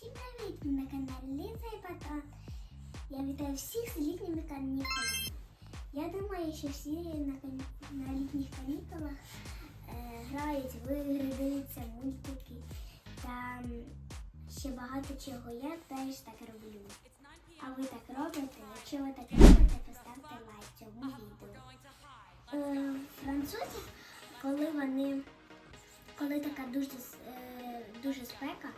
Всім привіт! Ви на каналі Ліза і Батон. Я вітаю всіх з літніми канікулами. Я думаю, що всі на, на літніх канікулах е, грають в мультики та ще багато чого. Я теж так роблю. А ви так робите? Якщо ви так робите, поставте лайк цьому відео. Е, французі, коли вони коли така дуже, е, дуже спека,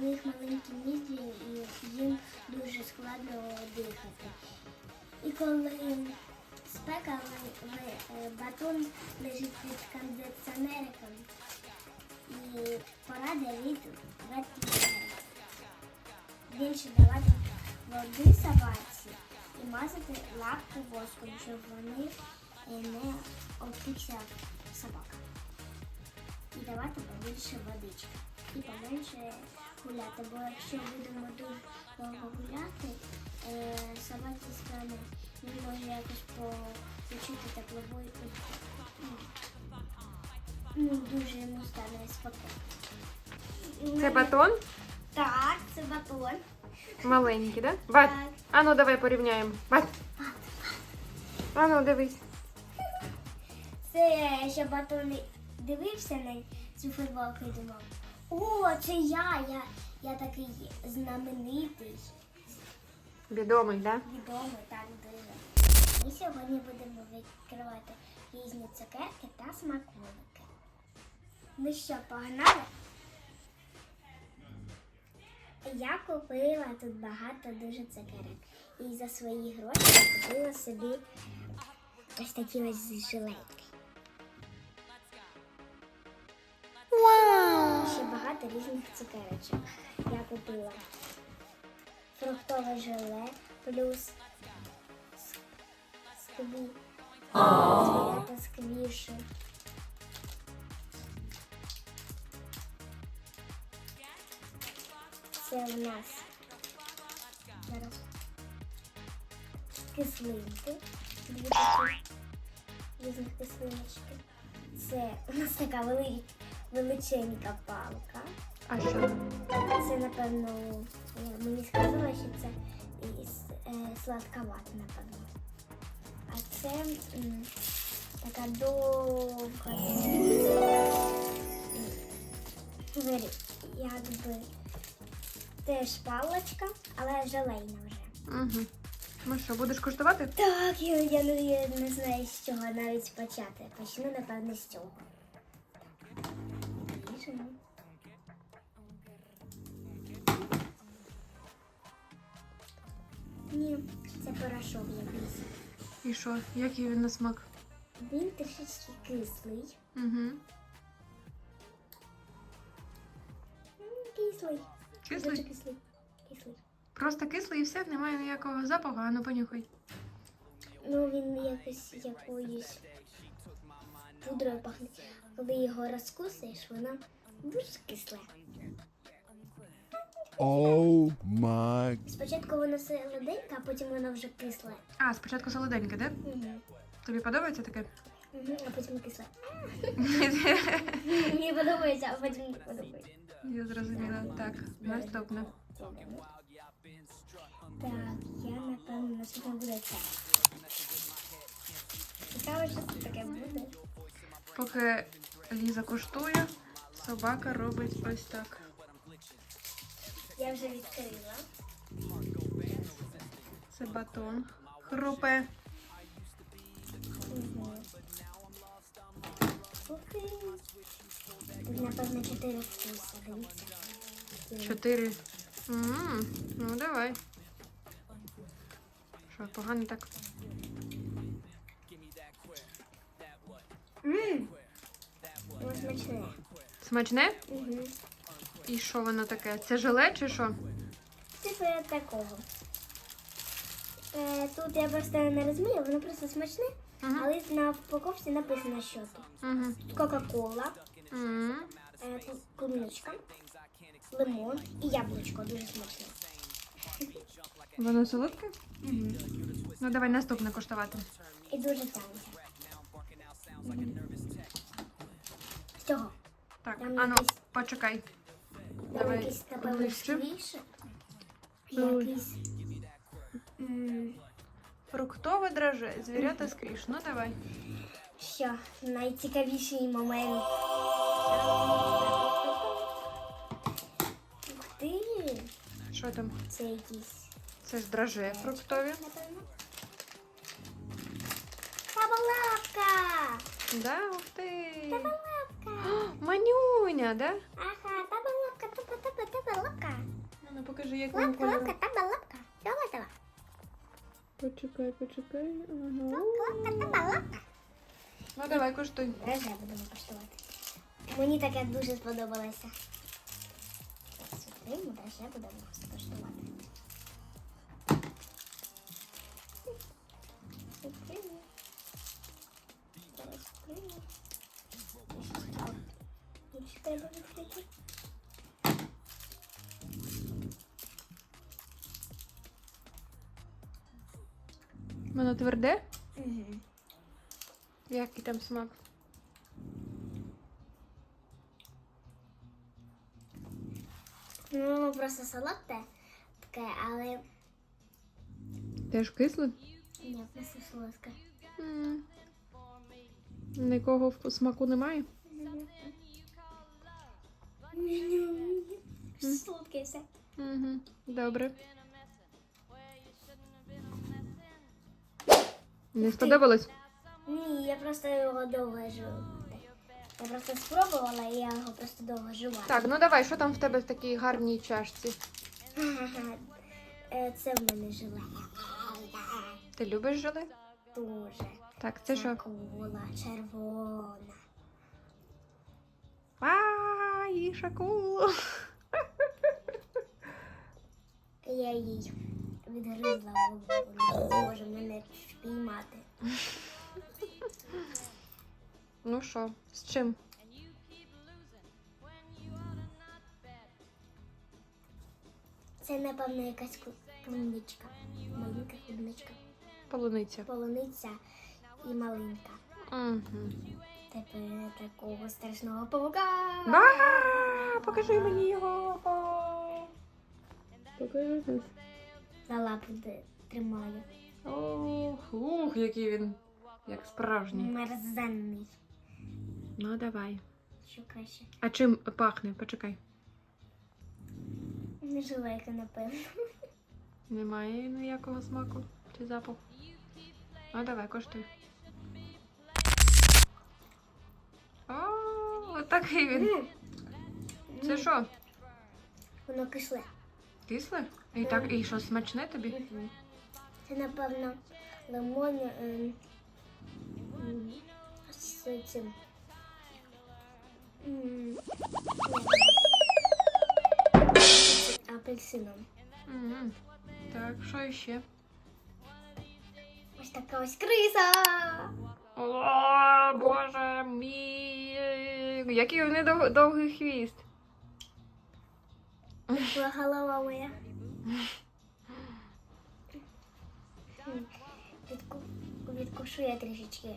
в них маленькі ніздрі і їм дуже складно дихати. І коли спека, ви, ви, е, батон лежить під кондиціонериком і порада від ветеринара. Більше давати води собаці і мазати лапку воском, щоб вони е, не обпікся собака і давати побільше водички. І поменше гуляти, бо якщо будемо дуже довго гуляти, е, собаці стане, він може якось почути теплову і ну, ну, дуже йому стане спокійно. Це батон Так, це батон. маленький, да? Бать, Так. а ну давай порівняємо. Бать. А ну дивись. Це ще батон дивився на цю футболку і думав, о, це я, я, я такий знаменитий. Відомий, да? Відомий так дуже. Ми сьогодні будемо відкривати різні цукерки та смаколики. Ну що, погнали? Я купила тут багато дуже цукерок. І за свої гроші купила собі ось такі ось жилетки. Багато різних цукерочок. Я купила фруктове желе плюс скві... звірята сквіші. Це у нас зараз кислинки. Різних кислиночки. Це у нас така вели... величенька палка. А що? Це, напевно, мені сказали, що це е, сладковато, напевно. А це м, така довга. Якби теж паличка, але желейна вже. Угу. Ну що, будеш куштувати? Так, я, я, я не знаю, з чого навіть почати. Почну, напевно, з цього. Це порошок якийсь. І що? Який він на смак? Він трішечки кислий. Угу. М, Кислий. Дуже Кислий? кислий. Кислий. Просто кислий і все, немає ніякого запаху, а ну понюхай. Ну, він якось якоюсь пудрою пахне. Коли його розкусуєш, воно дуже кисле. Oh my Спочатку воно солоденьке, а потім воно вже кисле. А, спочатку солоденьке, да? Угу. Тобі подобається таке? Угу, а потім кисле. Мені подобається, а потім не подобається. Я зрозуміла. Так, наступне. Так, я напевно наступне буде це. Цікаво, що це таке буде. Поки Ліза куштує, собака робить ось так. Я вже відкрила. Це батон. Хрупе. Окей. Тут, напевно, чотири вкуси, дивіться. Чотири. М, Ну, давай. Що, погано так? Ммм! Воно смачне. Смачне? Угу. І що воно таке? Це желе чи що? Типу такого. Е, тут я просто не розумію, воно просто смачне, Угу. але на упаковці написано, що тут. Угу. Тут Кока-кола, М, е, клубничка, лимон і яблучко дуже смачне. Воно солодке? Ну давай наступне куштувати. І дуже тянеться. З цього. Так, Там ану, якесь- почекай. Давай якийсь, напевно, ближче. Ой. Якийсь. м, драже, звірята скріш. Ну давай. Що, найцікавіший момент. Ух ти! Що там? Це якийсь, Це ж драже фруктові. напевно. Табалапка! Да, ух ти. Табалапка! Манюня, да? Ага, таба, таба. Ну, ну покажи, якого Лапка, лапка, кольору. табалапка. Давай, давай. Почекай, почекай. Ага. Лапка, табалапка. Ну давай, коштуй. Драже будемо коштувати. Мені таке дуже сподобалося. Сюди ми драже будемо коштувати. Відкрию. Зараз Воно тверде? Угу. Який там смак? Ну, воно просто солодке таке, але Теж кисле? ні, просто солодке. М. Нікого в- смаку немає? Солодке все. Угу. Добре. Не сподобалось? Ні, я просто його довго жую. Я просто спробувала, і я його просто довго жувала. Так, ну давай, що там в тебе в такій гарній чашці? Е, Це в мене желе. Ти любиш желе? Дуже. Так, це що? Акула червона. А, їж акулу. Я їй відгризла. Не мене спіймати. Ну що, з чим? Це, напевно, якась клубничка. Маленька клубничка. Полуниця. Полуниця і малинка. Угу. Тепер такого страшного павука. Да! Покажи мені його. Покажи. За лапу тримаю. Ох, ух, який він. Як справжній. Мерзенний. Ну давай. Що краще? А чим пахне? Почекай. Не жилейка, напевно. Немає ніякого смаку чи запаху. Ну давай, коштуй. О, отакий він. Це що? Воно кисле. Кисле? І так, і що, смачне тобі? Це, напевно, лимон ем, з цим. м, Апельсином. Мгм. Так, що іще? Ось така ось криса. О, боже мій. Який у неї дов- довгий хвіст. Була голова моя. Відкушу я трішечки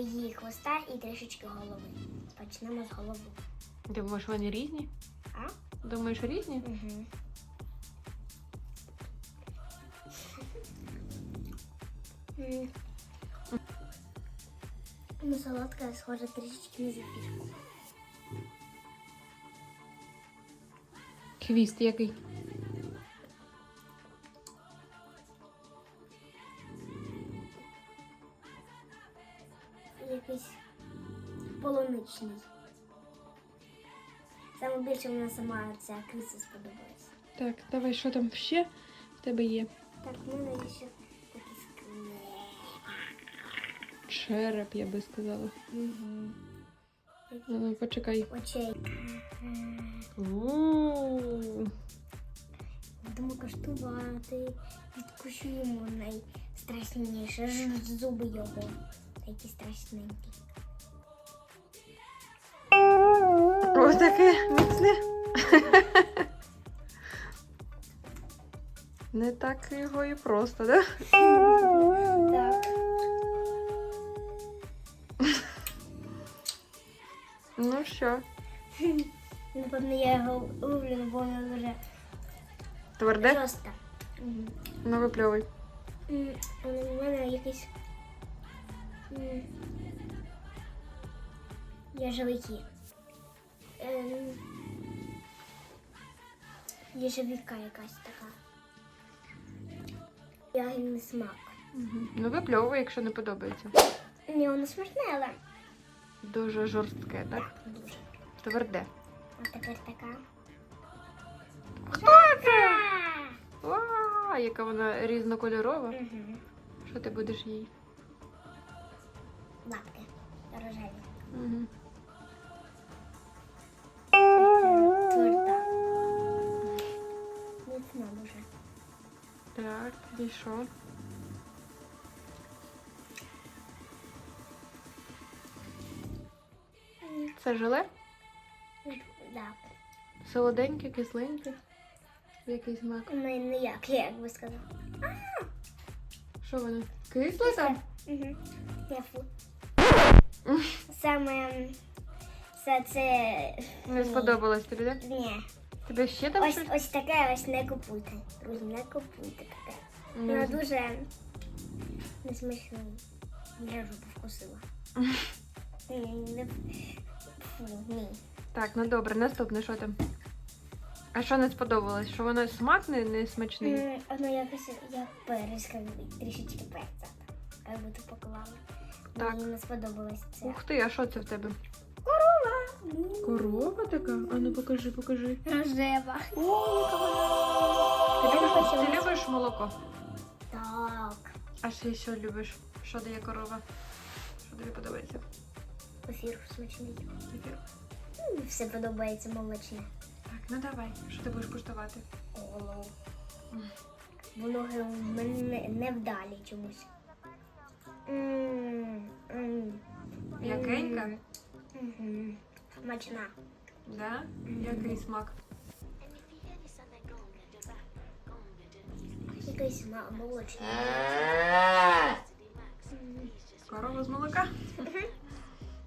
її хвоста і трішечки голови. Почнемо з голови. Думаєш, вони різні? А? Думаєш, різні? Угу. Ну, солодка схожа трішечки на зефірку. Хвіст який? Якийсь полуничний. Саме більше мені сама ця криса сподобалась. Так, давай, що там ще в тебе є? Так, в мене є ще такий скелет. Череп, я би сказала. Угу. Ну, ну, почекай. Очей. Будемо коштувати. Відкушу йому найстрашніше. Ж зуби його. Такі страшненькі. Ось таке міцне. Не так його і просто, да? Так. Ну що, Напевно, я його люблю, бо воно дуже Тверде? жорстке. Мгм. Ну випльовуй. М, але мене якийсь м, яжовики. Ем, якась така. Ягідний смак. Ну випльовуй, якщо не подобається. Ні, воно смачне, але Дуже жорстке, так? дуже. Тверде. А тепер така. Хто це? Ва, яка вона різнокольорова. Угу. Що ти будеш їй? Лапки рожеві. Угу. Тверда. Міцна дуже. Так, і що? Це желе? Да. Солоденьке, кисленьке. Якийсь смак. Ну, ніяк, як я як би сказала. Що воно? Кисле там? Угу. Я фу. Саме все це. Не сподобалось тобі, так? Ні. Тебе ще там Ось, щось? ось таке ось не купуйте. Друзі, не купуйте таке. Воно Не дуже несмачно. Я жопу вкусила. Ні, не- Ні. Так, ну добре, наступне, що там? А що не сподобалось? Що воно смак не, не смачний? М, Воно якось як перець, як трішечки перця. Як будто поклали. Так. Мені не сподобалось це. Ух ти, а що це в тебе? Корова. Корова така? А ну покажи, покажи. Рожева. Ти любиш, ти любиш молоко? Так. А ще що любиш? Що дає корова? Що тобі подобається? Ефір смачний. Кефір? М, Все подобається молочне. Так, ну давай, що ти будеш куштувати? Коло. Воно в мене невдалі чомусь. М, м. М'якенька? Мгм. Смачна. Да? Який смак? Якийсь ма- молочний. Корова з молока?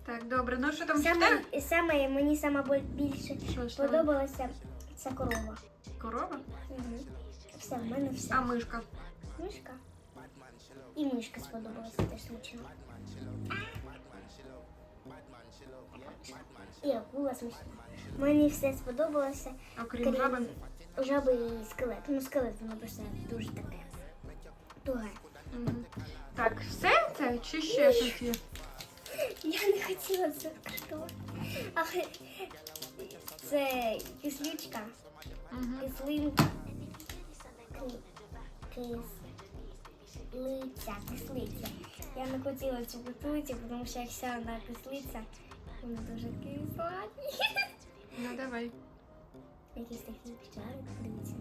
Так, добре, ну що там? Саме, і саме мені саме бо- більше Що ж там? подобалася ця корова. Корова? Угу. Все, в мене все. А мишка? Мишка. І мишка сподобалася теж смачно. І акула смачна. Мені все сподобалося. Окрім жаби? Жаби і скелет. Ну, скелет воно просто дуже таке. Туге. Мгм. Так, все це чи ще щось є? Я не хотіла це куштувати. Але це кислючка, кислинка. Ки- Кислиця, кислиця. Я не хотіла цю кислицю, тому що як вся вона кислиця, вона дуже кисла. Ну давай. Якийсь такий чарик, дивіться.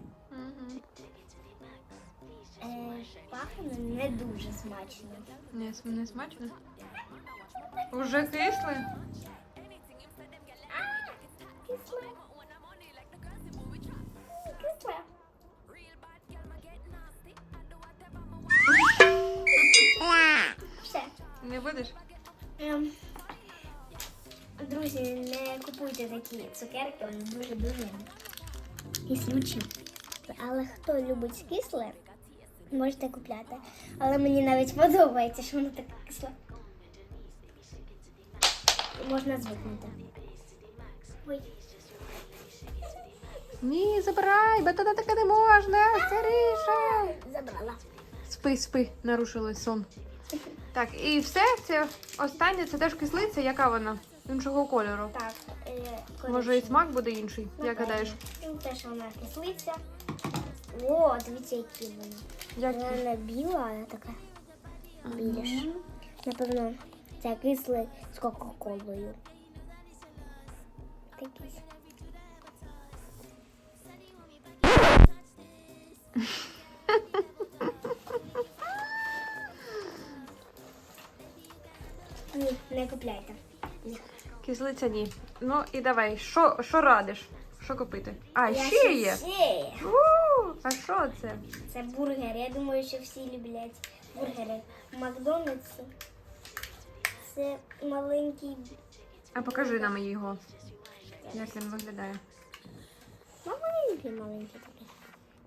Е, пахне не дуже смачно. Не, не смачно? Уже кисле? Кисле. Кисле. Все. Не будеш? Ем, Друзі, не купуйте такі цукерки, вони дуже-дуже кислючі. Але хто любить кисле, можете купляти. Але мені навіть подобається, що воно таке кисле. Можна звикнути. Ой. Ні, забирай, бо туди таке не можна. Скоріше. Забрала. Спи, спи, нарушилось сон. Так, і все, це останнє, це теж кислиця, яка вона? Іншого кольору. Так, е, Може і смак буде інший, як гадаєш? Ну, теж вона кислиця. О, дивіться, які вона. Як? Вона біла, а така більш. Мгм. Напевно, це кисле з Кока-Колою. Ні, не купляйте. Ні. Кислиця ні. Ну і давай, що, що радиш? Що купити? А, Я ще є. Ще. У, а що це? Це бургер. Я думаю, що всі люблять бургери Макдональдсі. Це маленький А покажи нам його. Як він виглядає? Маленький, маленький такий.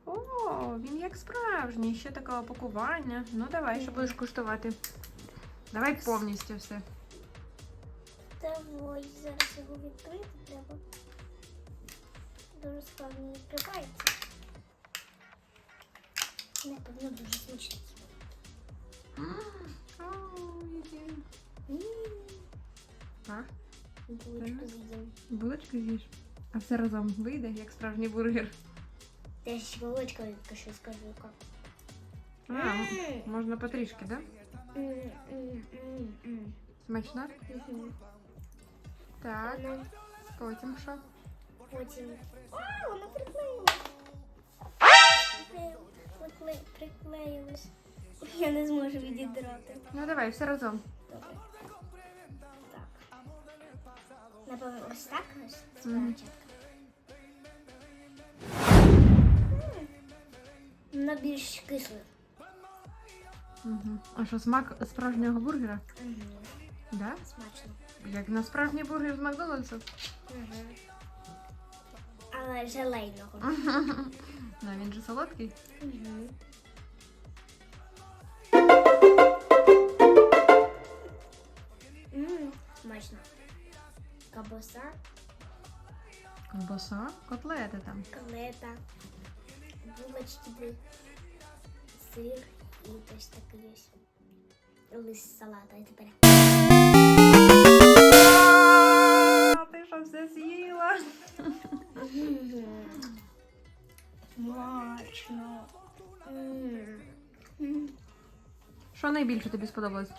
О, він як справжній, ще такого пакування. Ну давай, що будеш куштувати. Давай повністю все. Давай, зараз його відкрити треба. Дуже складно відкривається. Напевно, дуже смачний. О, який. А, Булочку з'їм. булочку з'їш? А все разом вийде, як справжній бургер. Я ще булочку відкажу, скажу, як. А, можна потрішки, да? Смачно? Мгм. Так, Вона потім що? потім. А, вона приклеїлась. Прикле- Приклеїлась. Я не зможу відідрати. Ну давай, все разом. Добре. Напевно, ось так ось спочатку. Вона більш кисла. Угу. А що, смак справжнього бургера? Угу. Да? Смачно. Як на справжній бургер з Макдональдсу? Угу. Але желейного. Ну, він же солодкий. Угу. Ммм, смачно. Кабоса, Ковбаса, котлети там. котлета, булочки, були, сир і ось такий ось лист салата. І тепер А, ти що все з'їла? Смачно. Що найбільше тобі сподобалось?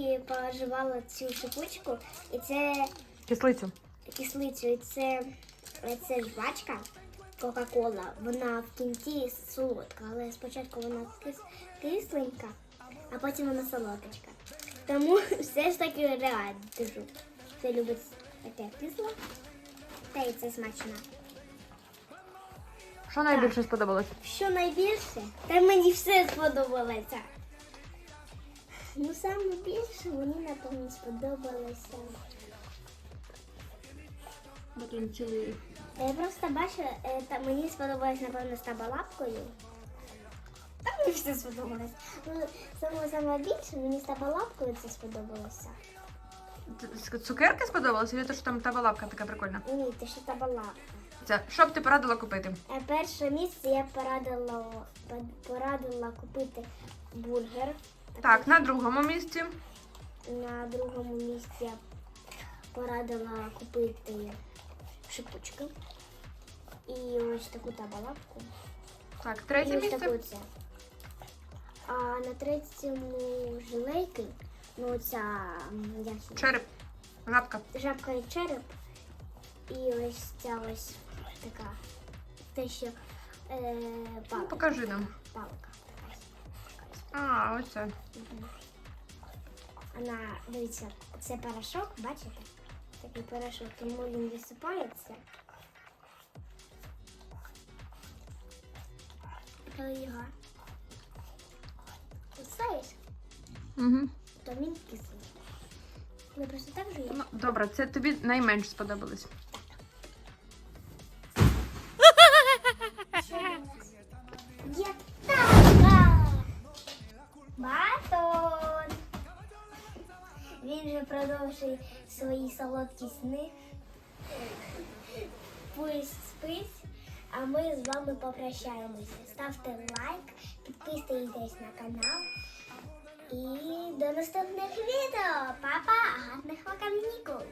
Я поживала цю шипучку, і це Кислицю. кислицю, і це, це жвачка Кока-Кола. Вона в кінці солодка, але спочатку вона кис, кисленька, а потім вона солодочка. Тому все ж таки реально. Хто любить таке кисле, та й це смачно. Що найбільше сподобалось? Що найбільше? Та мені все сподобалося. Ну, саме більше мені, напевно, сподобалося. Батончили. Я просто бачу, е, та мені сподобалось, напевно, з табалапкою. Та мені все сподобалось. Ну, саме саме більше мені з табалапкою це сподобалося. Цукерки сподобалось? Чи те, що там та лапка така прикольна? Ні, те що табалапка. Це, що б ти порадила купити? Е, Перше місце я порадила, порадила купити бургер. Так, на другому місці. На другому місці я порадила купити шипучки. І ось таку табалапку. Так, І третє місце. таку це. А на третьому жилейки, ну ця м, як її? Череп. Лапка. жабка і череп. І ось ця ось така. Те, що е, Ну, палка. покажи нам. Палка. А, оце. Вона, дивіться, це порошок, бачите? Такий порошок, тому він висипається. Коли його кусаєш, Угу. то він кислий. Ви просто так жуєте? Ну, добре, це тобі найменш сподобалось. Солодкі сни. Пусть спить, а ми з вами попрощаємося. Ставте лайк, підписуйтесь на канал. І до наступних відео. Папа, гарних вам канікул!